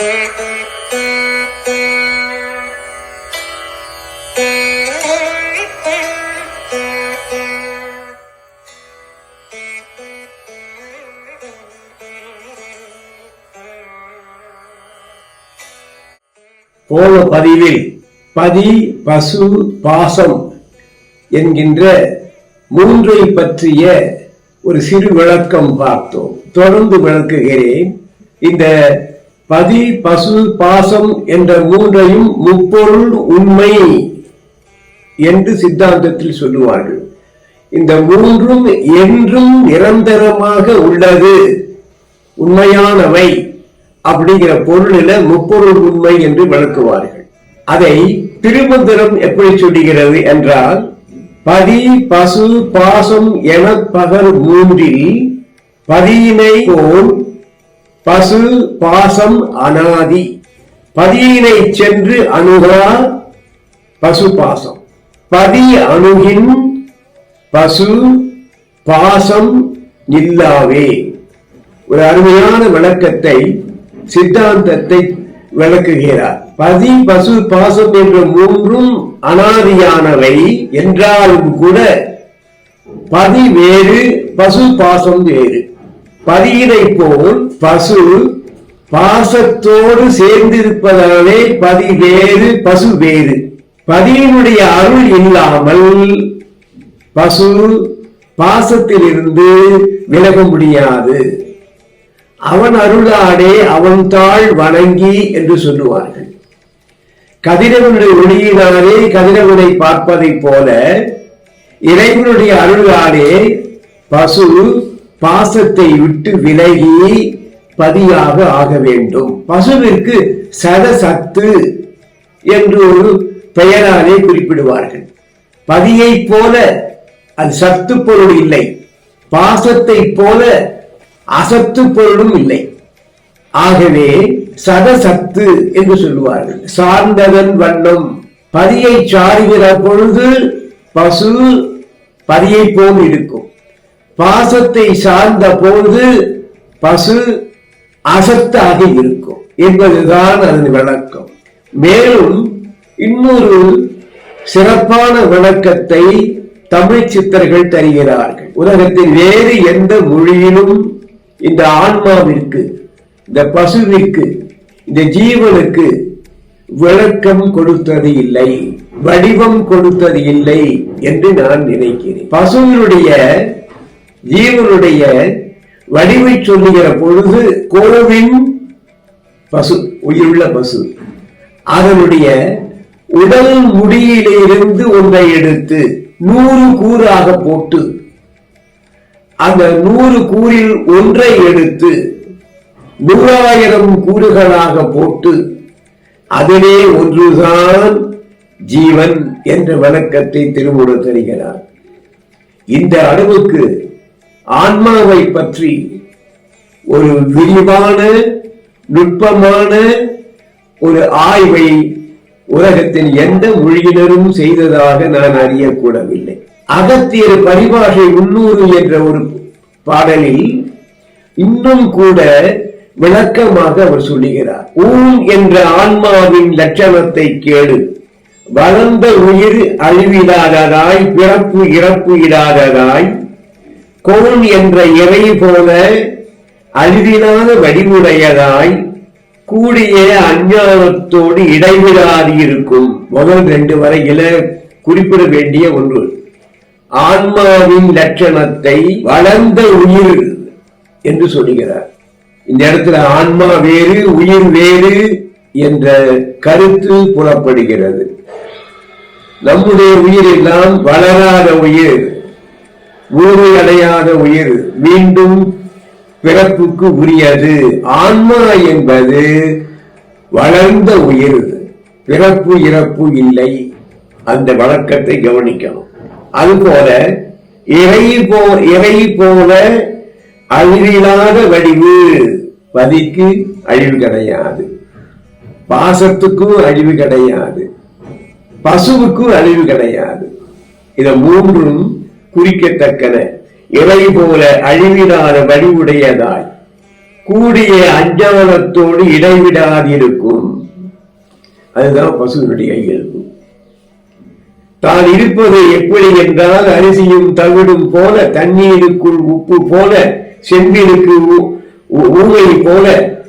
போன பதிவில் பதி பசு பாசம் என்கின்ற மூன்றை பற்றிய ஒரு சிறு விளக்கம் பார்த்தோம். தொடர்ந்து விளக்குகிறேன். இந்த பதி பசு பாசம் என்ற மூன்றையும் முப்பொருள் உண்மை என்று சித்தாந்தத்தில் சொல்லுவார்கள். இந்த மூன்றும் என்றும் நிரந்தரமாக உள்ளது. உண்மையானவை அப்படிங்கிற பொருளில முப்பொருள் உண்மை என்று விளக்குவார்கள். அதை திருமந்திரம் எப்படி சொல்லுகிறது என்றால் பதி பசு பாசம் என பகர் மூன்றில் பதியினை போல் பசு பாசம் அனாதி. பதியினை சென்று அணுகா பசு பாசம். பதி அணுகின் பசு பாசம் இல்லாவே ஒரு அருமையான விளக்கத்தை சித்தாந்தத்தை விளக்குகிறார். பதி பசு பாசம் என்ற மூன்றும் அனாதியானவை என்றாலும் கூட பதி வேறு பசு பாசம் வேறு. பதியினை போல் பசு பாசத்தோடு சேர்ந்திருப்பதாலே பதி வேறு பசு வேறு பதியினுடைய அருள் இல்லாமல் பசு பாசத்திலிருந்து விலக முடியாது. அவன் அருளாடே அவன் தாழ் வணங்கி என்று சொல்லுவார்கள். கதிரவனுடைய ஒளியினாலே கதிரவனை பார்ப்பதைப் போல இறைவனுடைய அருளாலே பசு பாசத்தை விட்டு விலகி பதியாக ஆக வேண்டும். பசுவிற்கு சதசத்து என்று ஒரு பெயராலே குறிப்பிடுவார்கள். பதியைப் போல அது சத்து பொருள் இல்லை. பாசத்தை போல அசத்து பொருளும் இல்லை. ஆகவே சதசத்து என்று சொல்லுவார்கள். சார்ந்ததன் வண்ணம் பதியை சாருகிற பொழுது பசு பதியை போல் இருக்கும். பாசத்தை சார்ந்த போது பசு அசத்தாக இருக்கும் என்பதுதான் அதன் விளக்கம். மேலும் இன்னொரு சிறப்பான விளக்கத்தை தமிழ் சித்தர்கள் தருகிறார்கள். உலகத்தில் வேறு எந்த மொழியிலும் இந்த ஆன்மாவிற்கு இந்த பசுவிற்கு இந்த ஜீவனுக்கு விளக்கம் கொடுத்தது இல்லை வடிவம் கொடுத்தது இல்லை என்று நான் நினைக்கிறேன். பசுவினுடைய ஜீவனுடைய வடிவை சொல்லுகிற பொழுது கோவின் பசு உயிருள்ள பசு. அதனுடைய உடல் முடியிலிருந்து ஒன்றை எடுத்து நூறு கூறாக போட்டு அந்த நூறு கூறில் ஒன்றை எடுத்து நூறாயிரம் கூறுகளாக போட்டு அதிலே ஒன்றுதான் ஜீவன் என்ற வழக்கத்தை திருமூலர் தருகிறார். இந்த அளவுக்கு ஆன்மாவை பற்றி ஒரு விரிவான நுட்பமான ஒரு ஆய்வை உலகத்தின் எந்த மொழியினரும் செய்ததாக நான் அறியக்கூடவில்லை. அகத்தியர் பரிபாஷை முன்னூறு என்ற ஒரு பாடலில் இன்னும் கூட விளக்கமாக அவர் சொல்லுகிறார். ஊன் என்ற ஆன்மாவின் லட்சணத்தை கேடு. வளர்ந்த உயிர் அழிவிடாததாய் பிறப்பு இறப்பு இடாததாய் கோன் என்ற இறை போல அழிவிலாத வடிவுடையதாய் கூடிய அஞ்ஞானத்தோடு இடைவிடாது இருக்கும் முதல் ரெண்டு வரையில குறிப்பிட வேண்டிய ஒன்று. ஆன்மாவின் லட்சணத்தை வளர்ந்த உயிர் என்று சொல்லுகிறார். இந்த இடத்துல ஆன்மா வேறு உயிர் வேறு என்ற கருத்து புலப்படுகிறது. நம்முடைய உயிர் எல்லாம் வளராத உயிர். முழுமையடையாத உயிர் மீண்டும் பிறப்புக்கு உரியது. ஆன்மா என்பது வளர்ந்த உயிர். பிறப்பு இறப்பு இல்லை. அந்த வழக்கத்தை கவனிக்கணும். அதுபோல இறை போ இறை போல அழிவில்லாத வடிவு பதிக்கு அழிவு கிடையாது. பாசத்துக்கும் அழிவு கிடையாது. பசுவுக்கும் அழிவு கிடையாது. இதை மூன்றும் குறிக்கத்தக்கன. இறை போல அழிவிடாத வழிவுடையதாய் கூடிய அஞ்சவனத்தோடு இடைவிடாதிருக்கும். அதுதான் பசுவினுடைய இயல்பு. தான் இருப்பது எப்படி என்றால் அரிசியும் தவிடும் போல தண்ணீருக்குள் உப்பு போல செம்மீனுக்கு ஊ- ஊமை போல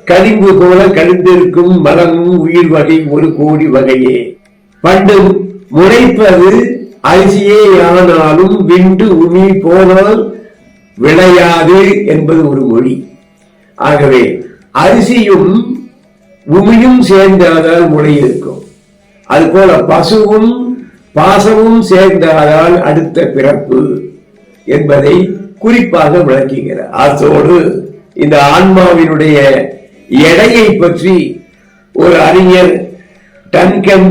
கரிம்பு போல கழிந்திருக்கும் மலமும் உயிர் வகை ஒரு கோடி வகையே. பண்டும் முளைப்பது அரிசியே ஆனாலும் விண்டு உமி போனால் விளையாது என்பது ஒரு மொழி. ஆகவே அரிசியும் உமியும் சேர்ந்தாதால் முளை இருக்கும். அதுபோல பசுவும் பாசமும் சேர்ந்தாதால் அடுத்த பிறப்பு என்பதை குறிப்பாக விளக்குகிறார். அதோடு இந்த ஆன்மாவினுடைய எடையை பற்றி ஒரு அறிஞர் டன்கன்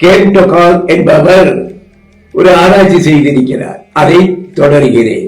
கேம்டோகால் என்பவர் ஒரு ஆராய்ச்சி செய்திருக்கிறார் அதை தொடர்கிறேன்.